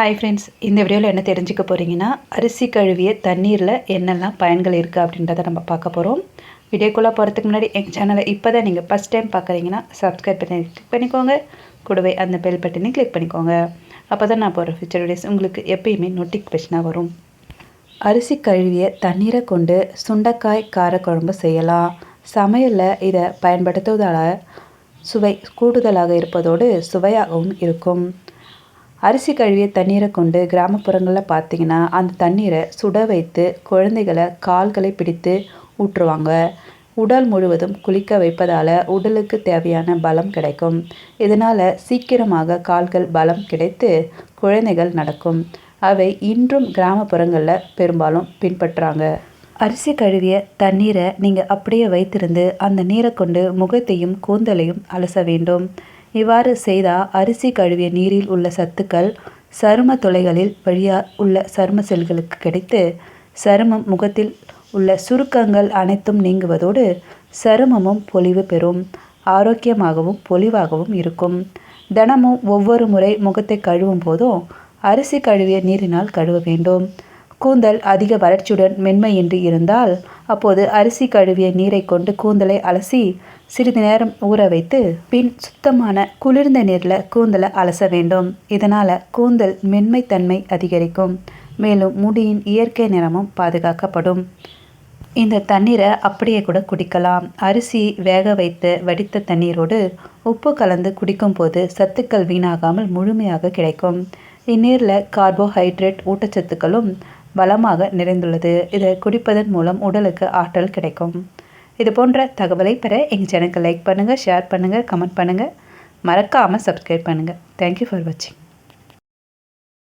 Hi friends இந்த வீடியோவில் என்ன தெரிஞ்சுக்க போகிறீங்கன்னா அரிசி கழுவிய தண்ணீரில் என்னெல்லாம் பயன்கள் இருக்குது அப்படின்றத நம்ம பார்க்க போகிறோம் வீடியோக்குள்ளே போகிறதுக்கு முன்னாடி எங்கள் சேனலை இப்போ தான் நீங்கள் ஃபஸ்ட் டைம் பார்க்குறீங்கன்னா சப்ஸ்கிரைப் பண்ணி கிளிக் பண்ணிக்கோங்க. கூடவே அந்த பெல் பட்டனையும் கிளிக் பண்ணிக்கோங்க. அப்போ தான் நான் போகிற ஃபியூச்சர் வீடியோஸ் உங்களுக்கு எப்பயுமே நோட்டிஃபிகேஷனாக வரும். அரிசி கழுவிய தண்ணீரை கொண்டு சுண்டைக்காய் காரக்குழம்பு செய்யலாம். சமையலில் இதை பயன்படுத்துவதால் சுவை கூடுதலாக இருப்பதோடு சுவையாகவும் இருக்கும். அரிசி கழுவிய தண்ணீரை கொண்டு கிராமப்புறங்களில் பார்த்தீங்கன்னா அந்த தண்ணீரை சுட வைத்து குழந்தைகளை கால்களை பிடித்து ஊற்றுவாங்க. உடல் முழுவதும் குளிக்க வைப்பதால் உடலுக்கு தேவையான பலம் கிடைக்கும். இதனால் சீக்கிரமாக கால்கள் பலம் கிடைத்து குழந்தைகள் நடக்கும். அவை இன்றும் கிராமப்புறங்களில் பெரும்பாலும் பின்பற்றுறாங்க அரிசி கழுவிய தண்ணீரை நீங்கள் அப்படியே வைத்திருந்து அந்த நீரை கொண்டு முகத்தையும் கூந்தலையும் அலச வேண்டும். இவ்வாறு செய்தால் அரிசி கழுவிய நீரில் உள்ள சத்துக்கள் சரும துளைகளில் வழியாக உள்ள சரும செல்களுக்கு கிடைத்து சருமம் முகத்தில் உள்ள சுருக்கங்கள் அனைத்தும் நீங்குவதோடு சருமமும் பொலிவு பெறும் ஆரோக்கியமாகவும் பொலிவாகவும் இருக்கும். தினமும் ஒவ்வொரு முறை முகத்தை கழுவும் போதும் அரிசி கழுவிய நீரினால் கழுவ வேண்டும். கூந்தல் அதிக வறட்சியுடன் மென்மையின்றி இருந்தால் அப்போது அரிசி கழுவிய நீரை கொண்டு கூந்தலை அலசி சிறிது நேரம் ஊற வைத்து பின் சுத்தமான குளிர்ந்த நீரில் கூந்தலை அலச வேண்டும். இதனால் கூந்தல் மென்மைத்தன்மை அதிகரிக்கும். மேலும் முடியின் இயற்கை நிறமும் பாதுகாக்கப்படும். இந்த தண்ணீரை அப்படியே கூட குடிக்கலாம். அரிசி வேக வைத்து வடித்த தண்ணீரோடு உப்பு கலந்து குடிக்கும்போது சத்துக்கள் வீணாகாமல் முழுமையாக கிடைக்கும். இந்நீரில் கார்போஹைட்ரேட் ஊட்டச்சத்துக்களும் வளமாக நிறைந்துள்ளது. இதை குடிப்பதன் மூலம் உடலுக்கு ஆற்றல் கிடைக்கும். இது போன்ற தகவலை பெற எங்கள் சேனலுக்கு லைக் பண்ணுங்கள் ஷேர் பண்ணுங்கள் கமெண்ட் பண்ணுங்கள் மறக்காமல் சப்ஸ்கிரைப் பண்ணுங்கள் தேங்க்யூ ஃபார் வாட்சிங்